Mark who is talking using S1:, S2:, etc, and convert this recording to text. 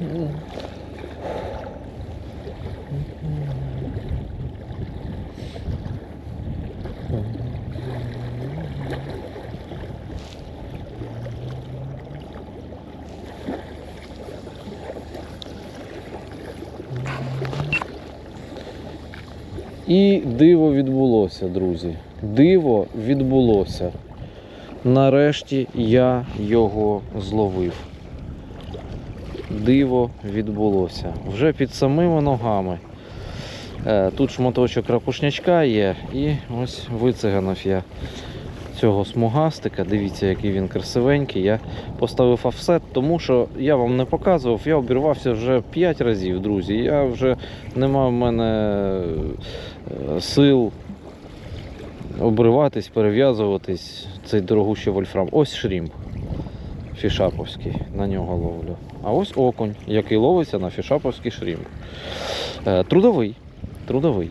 S1: І диво відбулося, друзі. Диво відбулося. Нарешті я його зловив. Диво відбулося. Вже під самими ногами. Е, Тут шматочок рапушнячка є, і ось вициганив я цього смугастика. Дивіться, який він красивенький. Я поставив офсет, тому що я вам не показував, я обірвався вже 5 разів, друзі. Я вже не мав в мене е, сил обриватись, перев'язуватись. Цей дорогущий вольфрам. Ось шрімп фішаповський, на нього ловлю. А ось окунь, який ловиться на фішаповський шрімп. Е, Трудовий. Трудовий.